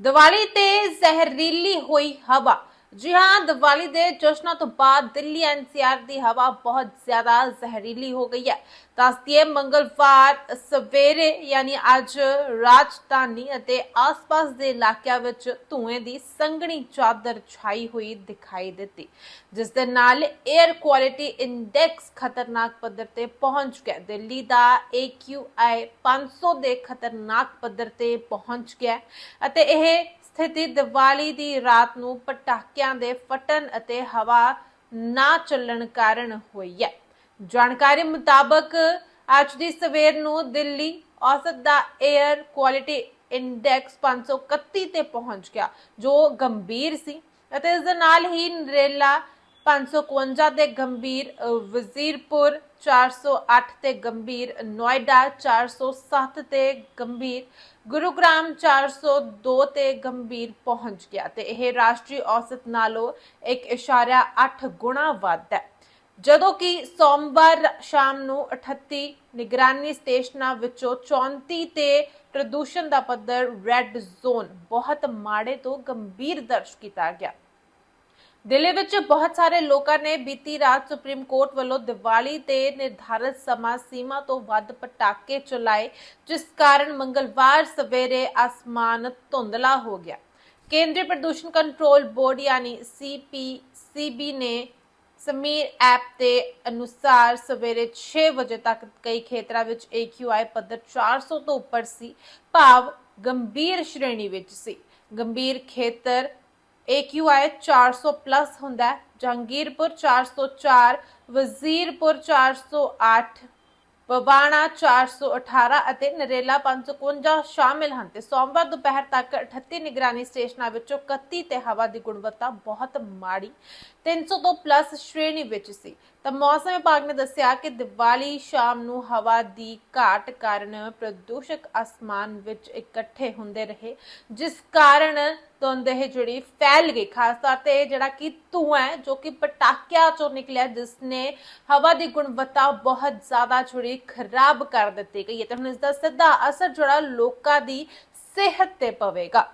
ਦੀਵਾਲੀ ਤੇ ਜ਼ਹਿਰੀਲੀ ਹੋਈ ਹਵਾ। ਜੀ ਹਾਂ, ਦੀਵਾਲੀ ਦੇ ਜਸ਼ਨਾਂ ਤੋਂ ਬਾਅਦ ਦਿੱਲੀ ਐਨਸੀਆਰ ਦੀ ਹਵਾ ਬਹੁਤ ਜ਼ਿਆਦਾ ਜ਼ਹਿਰੀਲੀ ਹੋ ਗਈ ਹੈ। ਦੱਸਦੀਏ ਮੰਗਲਵਾਰ ਸਵੇਰੇ, ਯਾਨੀ ਅੱਜ ਰਾਜਧਾਨੀ ਅਤੇ ਆਸ-ਪਾਸ ਦੇ ਇਲਾਕਿਆਂ ਵਿੱਚ ਧੂਏ ਦੀ ਸੰਘਣੀ ਚਾਦਰ ਛਾਈ ਹੋਈ ਦਿਖਾਈ ਦਿੱਤੀ, ਜਿਸ ਦੇ ਨਾਲ 에ਅਰ ਕੁਆਲਿਟੀ ਇੰਡੈਕਸ ਖਤਰਨਾਕ ਪੱਧਰ ਤੇ ਪਹੁੰਚ ਗਿਆ। ਦਿੱਲੀ ਦਾ AQI 500 ਦੇ ਖਤਰਨਾਕ ਪੱਧਰ ਤੇ ਪਹੁੰਚ ਗਿਆ ਅਤੇ ਇਹ ਸਥਿਤੀ ਦੀਵਾਲੀ ਦੀ ਰਾਤ ਨੂੰ ਪਟਾਕਿਆਂ ਦੇ ਫਟਣ ਅਤੇ ਹਵਾ ਨਾ ਚੱਲਣ ਕਾਰਨ ਹੋਈ ਹੈ। ਜਾਣਕਾਰੀ ਮੁਤਾਬਕ ਅੱਜ ਦੀ ਸਵੇਰ ਨੂੰ ਦਿੱਲੀ ਔਸਤ ਦਾ 에ਅਰ ਕੁਆਲਿਟੀ ਇੰਡੈਕਸ 531 ਤੇ ਪਹੁੰਚ ਗਿਆ ਜੋ ਗੰਭੀਰ ਸੀ ਅਤੇ ਇਸ ਦੇ ਨਾਲ ਹੀ ਨਰੇਲਾ 551 ਤੇ ਗੰਭੀਰ ਅ, ਵਜ਼ੀਰਪੁਰ 408 ਤੇ ਗੰਭੀਰ ਨੋਇਡਾ 407 ਤੇ ਗੰਭੀਰ ਗੁਰੂਗ੍ਰਾਮ 402 ਤੇ ਗੰਭੀਰ ਪਹੁੰਚ ਗਿਆ ਤੇ ਇਹ ਰਾਸ਼ਟਰੀ ਔਸਤ ਨਾਲੋਂ 1.8 ਗੁਣਾ ਵੱਧ ਹੈ। ਜਦੋਂ ਕਿ ਸੋਮਵਾਰ ਸ਼ਾਮ ਨੂੰ 38 ਨਿਗਰਾਨੀ ਸਟੇਸ਼ਨਾਂ ਵਿੱਚੋਂ 34 ਤੇ ਪ੍ਰਦੂਸ਼ਣ ਦਾ ਪੱਧਰ ਰੈੱਡ ਜ਼ੋਨ ਬਹੁਤ ਮਾੜੇ ਤੋਂ ਗੰਭੀਰ ਦਰਜ ਕੀਤਾ ਗਿਆ। ਦਿੱਲੀ ਵਿੱਚ ਬਹੁਤ ਸਾਰੇ ਲੋਕਾਂ ਨੇ ਬੀਤੀ ਰਾਤ ਸੁਪਰੀਮ ਕੋਰਟ ਵੱਲੋਂ ਦੀਵਾਲੀ ਤੇ ਨਿਰਧਾਰਿਤ ਸਮਾਂ ਸੀਮਾ ਤੋਂ ਵੱਧ ਪਟਾਕੇ ਚਲਾਏ, ਜਿਸ ਕਾਰਨ ਮੰਗਲਵਾਰ ਸਵੇਰੇ ਅਸਮਾਨ ਧੁੰਦਲਾ ਹੋ ਗਿਆ। ਕੇਂਦਰੀ ਪ੍ਰਦੂਸ਼ਣ ਕੰਟਰੋਲ ਬੋਰਡ ਯਾਨੀ ਸੀਪੀਸੀਬੀ ਨੇ ਸਮੀਰ ਐਪ ਦੇ ਅਨੁਸਾਰ ਸਵੇਰੇ 6 ਵਜੇ ਤੱਕ ਕਈ ਖੇਤਰਾਂ ਵਿੱਚ AQI ਪੱਧਰ 400 ਤੋਂ ਉੱਪਰ ਸੀ, ਭਾਵ ਗੰਭੀਰ ਸ਼੍ਰੇਣੀ ਵਿੱਚ ਸੀ। ਗੰਭੀਰ ਖੇਤਰ AQI 400 ਪਲੱਸ ਹੁੰਦਾ ਹੈ, ਜਹਾਂਗੀਰਪੁਰ 404 ਵਜ਼ੀਰਪੁਰ 408 ਬਵਾਣਾ 418 ਅਤੇ ਨਰੇਲਾ 551 ਸ਼ਾਮਿਲ ਹਨ ਤੇ ਸੋਮਵਾਰ ਦੁਪਹਿਰ ਤੱਕ 38 ਨਿਗਰਾਨੀ ਸਟੇਸ਼ਨਾਂ ਵਿੱਚੋਂ 31 ਤੇ ਹਵਾ ਦੀ ਗੁਣਵੱਤਾ ਬਹੁਤ ਮਾੜੀ 300 ਤੋਂ ਪਲੱਸ ਸ਼੍ਰੇਣੀ ਵਿੱਚ ਸੀ। ਤਾਂ ਮੌਸਮ ਵਿਭਾਗ ਨੇ ਦੱਸਿਆ ਕਿ ਦੀਵਾਲੀ ਸ਼ਾਮ ਨੂੰ ਹਵਾ ਦੀ ਘਾਟ ਕਾਰਨ ਪ੍ਰਦੂਸ਼ਕ ਅਸਮਾਨ ਵਿੱਚ ਇਕੱਠੇ ਹੁੰਦੇ ਰਹੇ, ਜਿਸ ਕਾਰਨ ਧੁੰਦ ਇਹ ਜਿਹੜੀ ਫੈਲ ਗਈ, ਖਾਸ ਤੌਰ ਤੇ ਜਿਹੜਾ ਕਿ ਧੂਆਂ ਹੈ, ਜੋ ਕਿ ਪਟਾਕਿਆਂ ਚੋਂ ਨਿਕਲਿਆ, ਜਿਸ ਨੇ ਹਵਾ ਦੀ ਗੁਣਵੱਤਾ ਬਹੁਤ ਜ਼ਿਆਦਾ ਜਿਹੜੀ ਖਰਾਬ ਕਰ ਦਿੱਤੀ ਗਈ ਹੈ। ਤੇ ਹੁਣ ਇਸ ਦਾ ਸਿੱਧਾ ਅਸਰ ਜਿਹੜਾ ਲੋਕਾਂ ਦੀ ਸਿਹਤ ਤੇ ਪਵੇਗਾ।